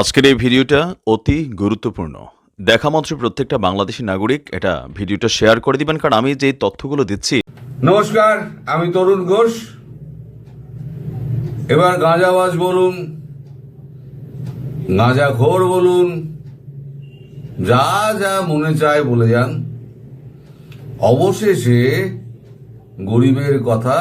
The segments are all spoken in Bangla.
আজকের এই ভিডিওটা অতি গুরুত্বপূর্ণ। দেখা মাত্র প্রত্যেকটা বাংলাদেশি নাগরিক এটা ভিডিওটা শেয়ার করে দিবেন, কারণ আমি যে তথ্যগুলো দিচ্ছি। নমস্কার, আমি তরুণ ঘোষ। এবার গাঁজাবাজ বলুন গাঁজা ঘোর বলুন, যা যা মনে চায় বলে যান। অবশেষে গরিবের কথা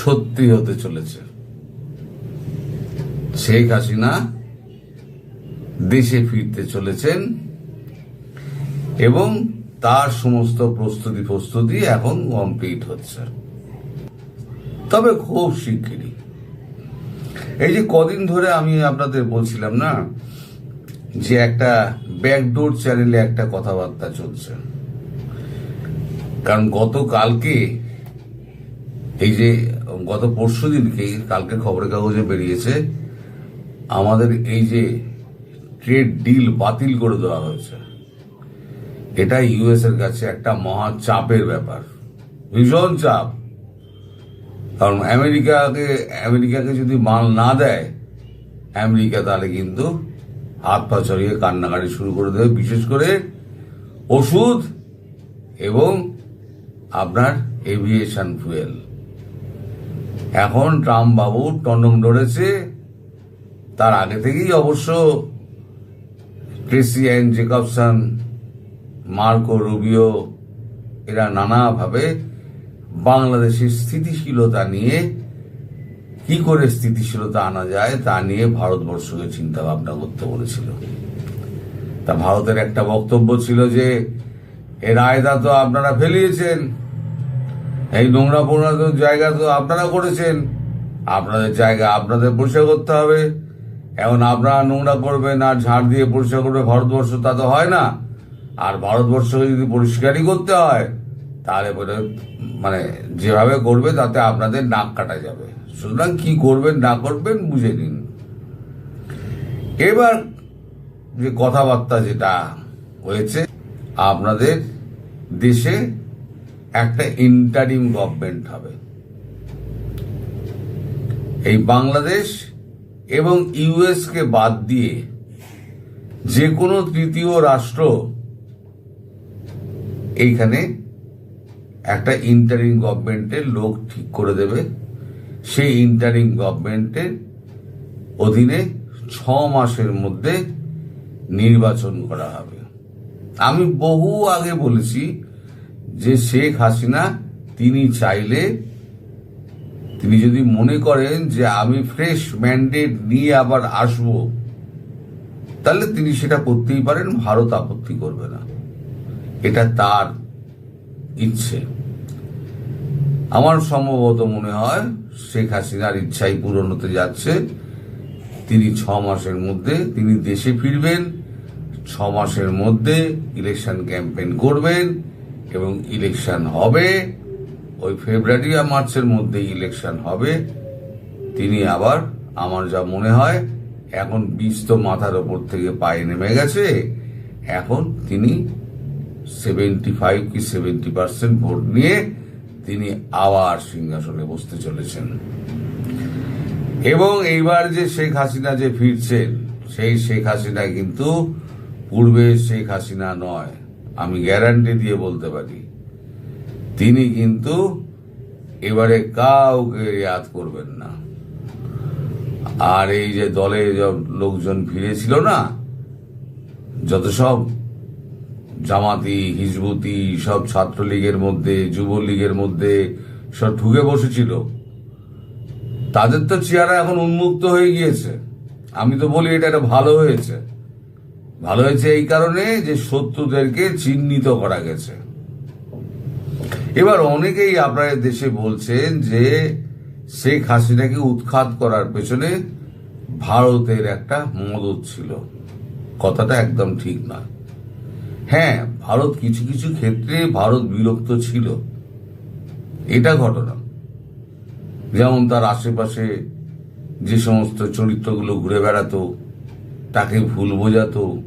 সত্যি হতে চলেছে। শেখ হাসিনা দেশে ফিরতে চলেছেন এবং তার সমস্ত প্রস্তুতি প্রস্তুতি এখন কমপ্লিট হচ্ছে। তবে খুব শিগগিরই। এই যে কদিন ধরে আমি আপনাদের বলছিলাম না, যে একটা ব্যাকডোর চ্যানেলে একটা কথাবার্তা চলছে। কারণ গতকালকে এই যে, গত পরশু দিনকে কালকে খবরের কাগজে বেরিয়েছে আমাদের এই যে ট্রেড ডিল বাতিল করে দেওয়া হয়েছে এটা ইউএস এর কাছে একটা মহা চাপের ব্যাপার, ভীষণ চাপ। কারণ আমেরিকাকে আমেরিকাকে যদি মাল না দেয়, আমেরিকা তাহলে কিন্তু হাত পা ছড়িয়ে কান্নাকাটি শুরু করে দেবে, বিশেষ করে ওষুধ এবং আপনার এভিয়েশন ফুয়েল এখন ট্রাম্প বাবু টন্ডং ধরেছে তার আগে থেকেই অবশ্য Tracy and Jacobson, Marco Rubio, এরা নানাভাবে বাংলাদেশের স্থিতিশীলতা নিয়ে কি করে স্থিতিশীলতা আনা যায় তা নিয়ে ভারতবর্ষকে চিন্তা ভাবনা করতে বলেছিল। তা ভারতের একটা বক্তব্য ছিল যে এর আয়দা তো আপনারা ফেলিয়েছেন, এই নোংরা তো জায়গা তো আপনারা করেছেন, আপনাদের জায়গা আপনাদের পরিষ্কার করতে হবে। এখন আপনারা নোংরা করবেন আর ঝাড় দিয়ে পরিষ্কার করবে ভারতবর্ষ, তা তো হয় না। আর ভারতবর্ষকে যদি পরিষ্কারই করতে হয়, তাহলে মানে যেভাবে করবে তাতে আপনাদের নাক কাটা যাবে। সুতরাং কি করবেন, না করবেন বুঝে নিন। এবার যে কথাবার্তা যেটা হয়েছে, আপনাদের দেশে একটা ইন্টারিম গভর্নমেন্ট হবে। এই বাংলাদেশ এবং ইউএস কে বাদ দিয়ে যে কোনো তৃতীয় রাষ্ট্র এইখানে একটা ইন্টারিং গভর্নমেন্টের লোক ঠিক করে দেবে। সেই ইন্টারিং গভর্নমেন্টের অধীনে ছ মাসের মধ্যে নির্বাচন করা হবে। আমি বহু আগে বলেছি যে শেখ হাসিনা তিনি চাইলে তিনি যদি মনে করেন যে আমি ফ্রেশ ম্যান্ডেট নিয়ে আবার আসব, তাহলে তিনি সেটা করতেই পারেন, ভারত আপত্তি করবে না। এটা তার ইচ্ছে। আমার সম্ভবত মনে হয় শেখ হাসিনার ইচ্ছাই পূরণ হতে যাচ্ছে। তিনি ছ মাসের মধ্যে তিনি দেশে ফিরবেন, ছ মাসের মধ্যে ইলেকশন ক্যাম্পেইন করবেন এবং ইলেকশন হবে। ওই ফেব্রুয়ারি আর মার্চের মধ্যে ইলেকশন হবে। তিনি আবার, আমার যা মনে হয়, এখন বীজ তো মাথার ওপর থেকে পায়ে নেমে গেছে। এখন তিনি সেভেন্টি ফাইভ কি সেভেন্টি পার্সেন্ট ভোট নিয়ে তিনি আবার সিংহাসনে বসতে চলেছেন। এবং এইবার যে শেখ হাসিনা যে ফিরছেন, সেই শেখ হাসিনা কিন্তু পূর্বে শেখ হাসিনা নয়, আমি গ্যারান্টি দিয়ে বলতে পারি। তিনি কিন্তু এবারে কাউকে ইয়াদ করবেন না। আর এই যে দলে লোকজন ফিরেছিল না, যত সব জামাতি, হিজবুতি, সব ছাত্রলীগের মধ্যে, যুবলীগের মধ্যে সব ঢুকে বসেছিল, তাদের তো চেহারা এখন উন্মুক্ত হয়ে গিয়েছে। আমি তো বলি এটা একটা ভালো হয়েছে। ভালো হয়েছে এই কারণে যে শত্রুদেরকে চিহ্নিত করা গেছে। এবার অনেকেই আপনার দেশে বলছেন যে শেখ হাসিনাকে উৎখাত করার পেছনে ভারতের একটা মদত ছিল। কথাটা একদম ঠিক নয়। হ্যাঁ ভারত কিছু কিছু ক্ষেত্রে ভারত বিরক্ত ছিল। এটা ঘটনা। যেমন তার আশেপাশে যে সমস্ত চরিত্রগুলো ঘুরে বেড়াতো তাকে ভুল বোঝাতো।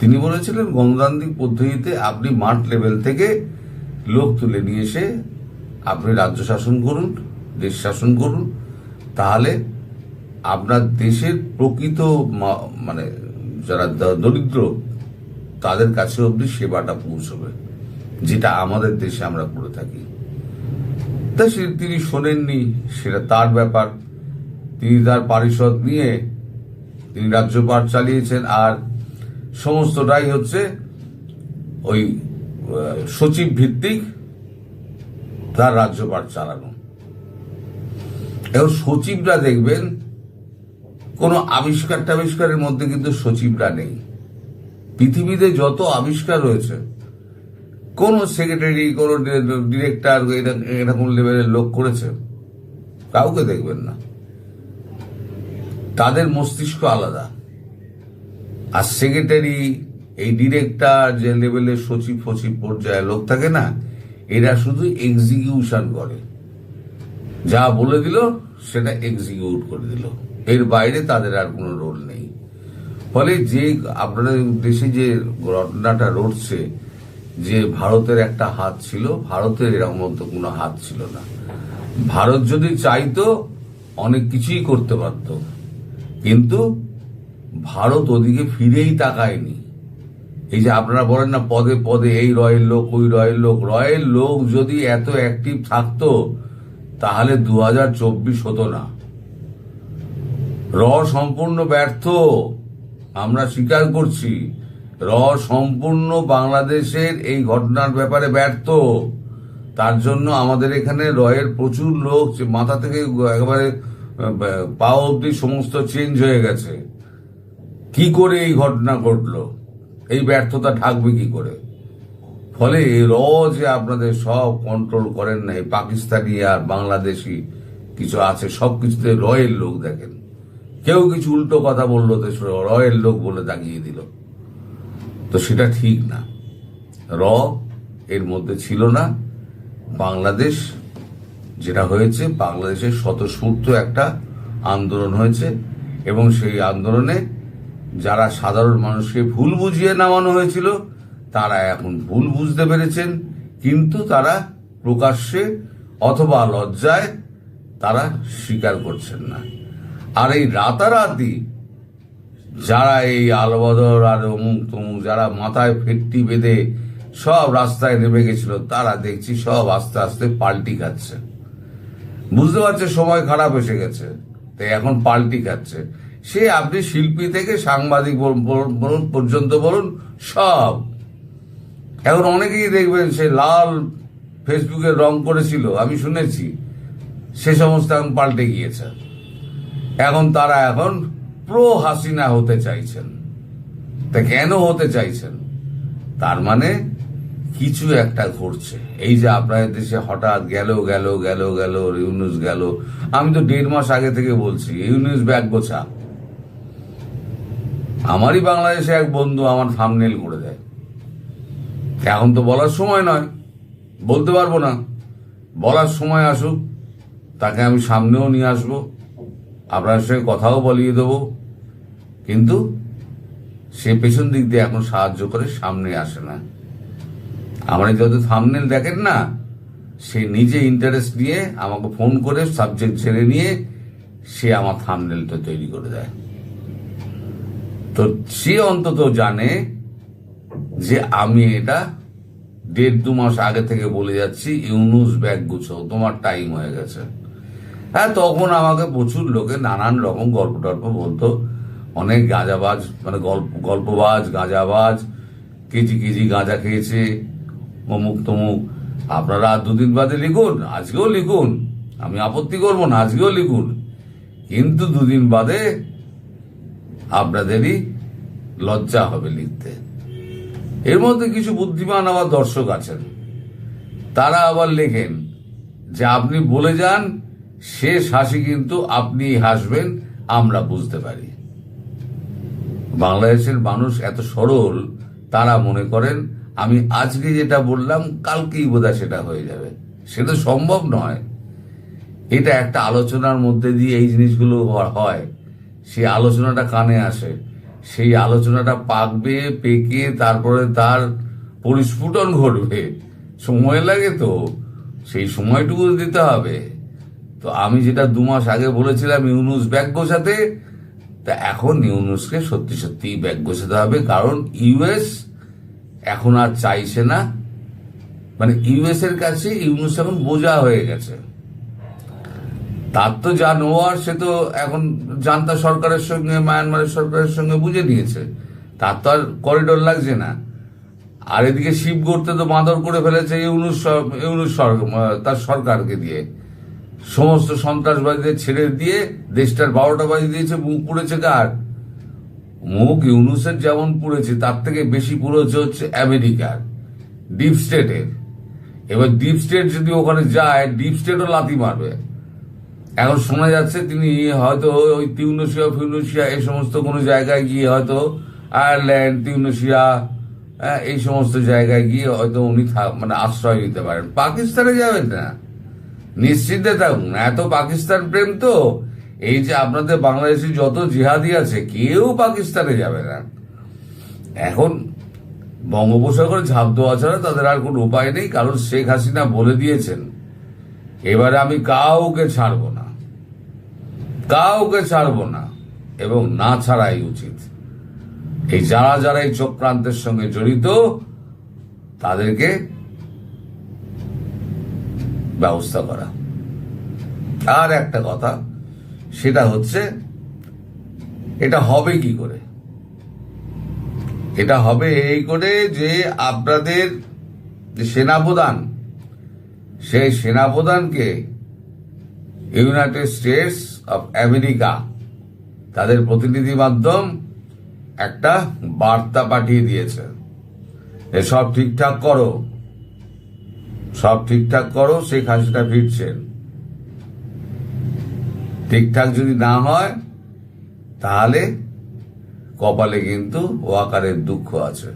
তিনি বলেছিলেন গণতান্ত্রিক পদ্ধতিতে আপনি মাঠ লেভেল থেকে লোক তুলে নিয়ে এসে আপনি রাজ্য শাসন করুন, দেশ শাসন করুন, তাহলে আপনার দেশের প্রকৃত মানে যারা দরিদ্র, তাদের কাছে অবধি সেবাটা পৌঁছবে, যেটা আমাদের দেশে আমরা করে থাকি। তা সে তিনি শোনেননি, সেটা তার ব্যাপার। তিনি তার পারিষদ নিয়ে তিনি রাজ্যপাঠ চালিয়েছেন, আর সমস্তটাই হচ্ছে ওই সচিব ভিত্তিক তার রাজ্যপাঠ চালানো। এবং সচিবরা দেখবেন, কোনো আবিষ্কার টাবিষ্কারের মধ্যে কিন্তু সচিবরা নেই। পৃথিবীতে যত আবিষ্কার রয়েছে, কোন সেক্রেটারি, কোন ডিরেক্টর এরকম লেভেলের লোক করেছে, কাউকে দেখবেন না। তাদের মস্তিষ্ক আলাদা। আর সেক্রেটারি এই ডিরেক্টর যে লেভেলের সচিব ফচিব পর্যায়ে লোক থাকে না, এরা শুধু এক্সিকিউশন করে। যা বলে দিল, সেটা এক্সিকিউট করে দিল। এর বাইরে তাদের আর কোনো রোল নেই। ফলে যে আপনাদের দেশে যে ঘটনাটা রটছে, যে ভারতের একটা হাত ছিল, ভারতের এরকম মতো কোনো হাত ছিল না। ভারত যদি চাইতো, অনেক কিছুই করতে পারত। কিন্তু ভারত ওদিকে ফিরেই তাকায়নি। এই যে আপনারা বলেন না, পদে পদে এই রয়ের লোক, ওই রয়ের লোক রয়ের লোক যদি এত অ্যাক্টিভ থাকতো, তাহলে দু হাজার চব্বিশ হতো না। র সম্পূর্ণ ব্যর্থ, আমরা স্বীকার করছি। র সম্পূর্ণ বাংলাদেশের এই ঘটনার ব্যাপারে ব্যর্থ। তার জন্য আমাদের এখানে রয়ের প্রচুর লোক মাথা থেকে একেবারে পা অব্দি সমস্ত চেঞ্জ হয়ে গেছে। কি করে এই ঘটনা ঘটলো? এই ব্যর্থতা ঢাকবে কি করে? ফলে র যে আপনাদের সব কন্ট্রোল করেন না, এই পাকিস্তানি আর বাংলাদেশি কিছু আছে সব কিছুতে রয়ের লোক দেখেন। কেউ কিছু উল্টো কথা বলল, তো রয়ের লোক বলে দাগিয়ে দিল। তো সেটা ঠিক না। র এর মধ্যে ছিল না। বাংলাদেশ, যেটা হয়েছে, বাংলাদেশের স্বতঃস্ফূর্ত একটা আন্দোলন হয়েছে এবং সেই আন্দোলনে যারা সাধারণ মানুষকে ভুল বুঝিয়ে নামানো হয়েছিল, তারা এখন ভুল বুঝতে পেরেছেন, কিন্তু তারা প্রকাশ্যে অথবা লজ্জায় তারা স্বীকার করছেন না। আর এই রাতারাতি, যারা এই আলবদর আর অমুক তমুক, যারা মাথায় ফেটটি বেঁধে সব রাস্তায় নেমে গেছিল, তারা দেখছি সব আস্তে আস্তে পাল্টি খাচ্ছে। বুঝতে পারছে সময় খারাপ এসে গেছে, তাই এখন পাল্টি খাচ্ছে। সে আপনি শিল্পী থেকে সাংবাদিক বল- বল- বলুন, পর্যন্ত বলুন, সব। এখন অনেকেই দেখবেন সে লাল ফেসবুকে রং করেছিল, আমি শুনেছি। সে সমস্ত এখন পাল্টে গিয়েছে। এখন তারা এখন প্রো হাসিনা হতে চাইছেন। তা কেন হতে চাইছেন? তার মানে কিছু একটা ঘটছে। এই যে আপনাদের দেশে হঠাৎ গেল গেল গেল গেল ইউনুস গেল। আমি তো দেড় মাস আগে থেকে বলছি ইউনুস ব্যাগ গোছা। আমারই বাংলাদেশে এক বন্ধু আমার থামনেল করে দেয়। এখন তো বলার সময় নয়, বলতে পারব না। বলার সময় আসুক, তাকে আমি সামনেও নিয়ে আসব, আপনার সঙ্গে কথাও বলিয়ে দেবো। কিন্তু সে পেছন দিক দিয়ে এখন সাহায্য করে সামনে আসে না। আমরা যত থামনেল দেখেন না, সে নিজে ইন্টারেস্ট নিয়ে আমাকে ফোন করে সাবজেক্ট ছেড়ে নিয়ে সে আমার থামনেলটা তৈরি করে দেয়। তো সে অন্তত জানে যে আমি এটা দেড় দু মাস আগে থেকে বলে যাচ্ছি, ইউনুস ব্যাগ গুছো তোমার টাইম হয়ে গেছে। হ্যাঁ তখন আমাকে প্রচুর লোকে নানান রকম গল্প টল্প বলতো। অনেক গাঁজাবাজ মানে গল্প, গল্পবাজ, গাঁজাবাজ, কেজি কেজি গাঁজা খেয়েছে, অমুক তমুক। আপনারা দুদিন বাদে লিখুন, আজকেও লিখুন। আমি আপত্তি করব না, আজকেও লিখুন। কিন্তু দুদিন বাদে আপনাদেরই লজ্জা হবে লিখতে এর মধ্যে কিছু বুদ্ধিমান আবার দর্শক আছেন। তারা আবার লেখেন যে আপনি বলে যান, শেষ হাসি কিন্তু আপনি হাসবেন, আমরা বুঝতে পারি। বাংলাদেশের মানুষ এত সরল, তারা মনে করেন, আমি আজকে যেটা বললাম, কালকেই বোধহয় সেটা হয়ে যাবে। সেটা সম্ভব নয়। এটা একটা আলোচনার মধ্যে দিয়ে এই জিনিসগুলো হয়। সেই আলোচনাটা কানে আসে। সেই আলোচনাটা পাকবে, পেকে তারপরে তার পরিস্ফুটন ঘটবে। সময় লাগে তো, সেই সময়টুকু দিতে হবে। তো আমি যেটা দু মাস আগে বলেছিলাম ইউনুস ব্যাগ গোছাতে, তা এখন ইউনুসকে সত্যি সত্যি ব্যাগ গোছাতে হবে, কারণ ইউএস এখন আর চাইছে না। মানে ইউএস এর কাছে ইউনুস এখন বোঝা হয়ে গেছে। তার তো যা নেওয়ার সে তো এখন জান্তা সরকারের সঙ্গে, মায়ানমারের সরকারের সঙ্গে বুঝে নিয়েছে। তার তো আর করিডোর লাগছে না। আর এদিকে শিব গড়তে তো বাঁদর করে ফেলেছে ইউনুস তার সরকারকে দিয়ে। সমস্ত সন্ত্রাসবাদীদের ছেড়ে দিয়ে দেশটার বারোটা বাজি দিয়েছে, মুখ পুড়েছে কার? মুখ ইউনুসের যেমন পুড়েছে, তার থেকে বেশি পুড়েছে হচ্ছে আমেরিকার, ডিপ স্টেটের। এবার ডিপ স্টেট যদি ওখানে যায়, ডিপ স্টেটও লাথি মারবে। এখন শোনা যাচ্ছে তিনি হয়তো ওই তিউনেশিয়া ফিউনেশিয়া এই সমস্ত কোনো জায়গায় গিয়ে হয়তো আয়ারল্যান্ড তিউনেশিয়া হ্যাঁ, এই সমস্ত জায়গায় গিয়ে হয়তো উনি মানে আশ্রয় নিতে পারেন। পাকিস্তানে যাবেন না। নিশ্চিন্তে থাকুন। এত পাকিস্তান প্রেম তো। এই যে আপনাদের বাংলাদেশি যত জিহাদি আছে কেউ পাকিস্তানে যাবে না। এখন বঙ্গোপসাগরে ঝাঁপ দেওয়া ছাড়া তাদের আর কোনো উপায় নেই কারণ শেখ হাসিনা বলে দিয়েছেন এবারে আমি কাউকে ছাড়বো না। কাউকে ছাড়বো না এবং না ছাড়াই উচিত। এই যারা যারা এই চক্রান্তের সঙ্গে জড়িত, তাদেরকে ব্যবস্থা করা। আর একটা কথা, সেটা হচ্ছে, এটা হবে কি করে? এটা হবে এই করে যে আপনাদের সেনাপ্রধান, সেই সেনাপ্রধানকে ইউনাইটেড স্টেটস অফ আমেরিকা তাদের প্রতিনিধি মাধ্যম একটা বার্তা পাঠিয়ে দিয়েছে। সব ঠিকঠাক করো। সব ঠিকঠাক করো, শেখ হাসিনা ফিরছেন। ঠিকঠাক যদি না হয়, তাহলে কপালে কিন্তু ওয়াকারের দুঃখ আছে।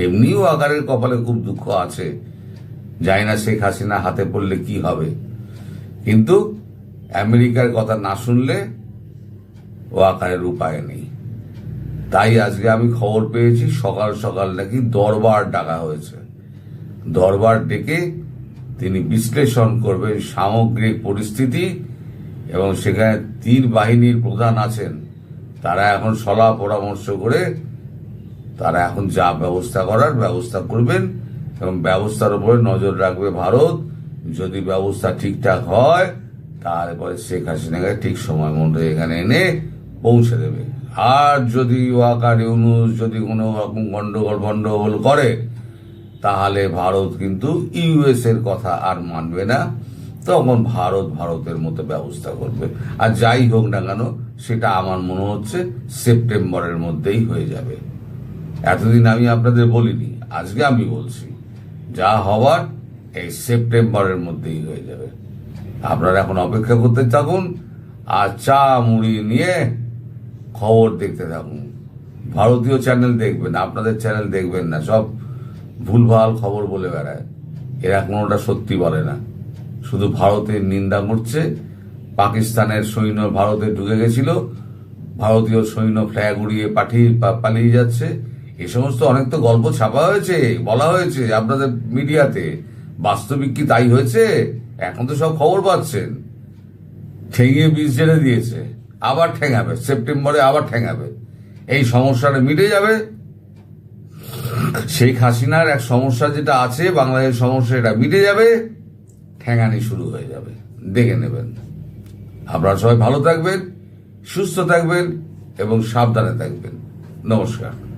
এমনিও ওয়াকারের কপালে খুব দুঃখ আছে। জানি না শেখ হাসিনা হাতে পড়লে কি হবে। কিন্তু আমেরিকার কথা না শুনলে ওয়াকারের উপায় নেই। তাই আজকে আমি খবর পেয়েছি, সকাল সকাল নাকি দরবার ডাকা হয়েছে। দরবার ডেকে তিনি বিশ্লেষণ করবেন সামগ্রিক পরিস্থিতি এবং সেখানে তীর বাহিনীর প্রধান আছেন। তারা এখন সলা পরামর্শ করে তারা এখন যা ব্যবস্থা করার ব্যবস্থা করবেন এবং ব্যবস্থার উপরে নজর রাখবে ভারত। যদি ব্যবস্থা ঠিকঠাক হয় তারপরে শেখ হাসিনাকে ঠিক সময় মতো এখানে এনে পৌঁছে দেবে। আর যদি ওয়াকার ইউনুস যদি কোনো রকম গন্ডগোল গন্ডগোল করে, তাহলে ভারত কিন্তু ইউএস এর কথা আর মানবে না। তখন ভারত ভারতের মতো ব্যবস্থা করবে। আর যাই হোক না কেন, সেটা আমার মনে হচ্ছে সেপ্টেম্বরের মধ্যেই হয়ে যাবে। এতদিন আমি আপনাদের বলিনি, আজকে আমি বলছি। যা হওয়ার এই সেপ্টেম্বরের মধ্যেই হয়ে যাবে। আপনারা এখন অপেক্ষা করতে থাকুন আর চা মুড়ি নিয়ে খবর দেখতে থাকুন। ভারতীয় চ্যানেল দেখবেন, আপনাদের চ্যানেল দেখবেন না, সব ভুলভাল খবর বলে বেড়ায়। এরা কোনোটা সত্যি বলে না। শুধু ভারতের নিন্দা করছে, পাকিস্তানের সৈন্য ভারতে ঢুকে গেছিল, ভারতীয় সৈন্য ফ্ল্যাগ উড়িয়ে পাঠিয়ে পালিয়ে যাচ্ছে। এ সমস্ত অনেক তো গল্প ছাপা হয়েছে, বলা হয়েছে আপনাদের মিডিয়াতে। বাস্তবিক কি তাই হয়েছে? এখন তো সব খবর পাচ্ছেন। ঠেঙিয়ে বীজ জেনে দিয়েছে, আবার ঠেঙাবে, সেপ্টেম্বরে আবার ঠেঙাবে। এই সমস্যাটা মিটে যাবে। শেখ হাসিনার এক সমস্যা যেটা আছে, বাংলাদেশের সমস্যা এটা মিটে যাবে, ঠেঙানি শুরু হয়ে যাবে। দেখে নেবেন। আপনারা সবাই ভালো থাকবেন, সুস্থ থাকবেন এবং সাবধানে থাকবেন। নমস্কার।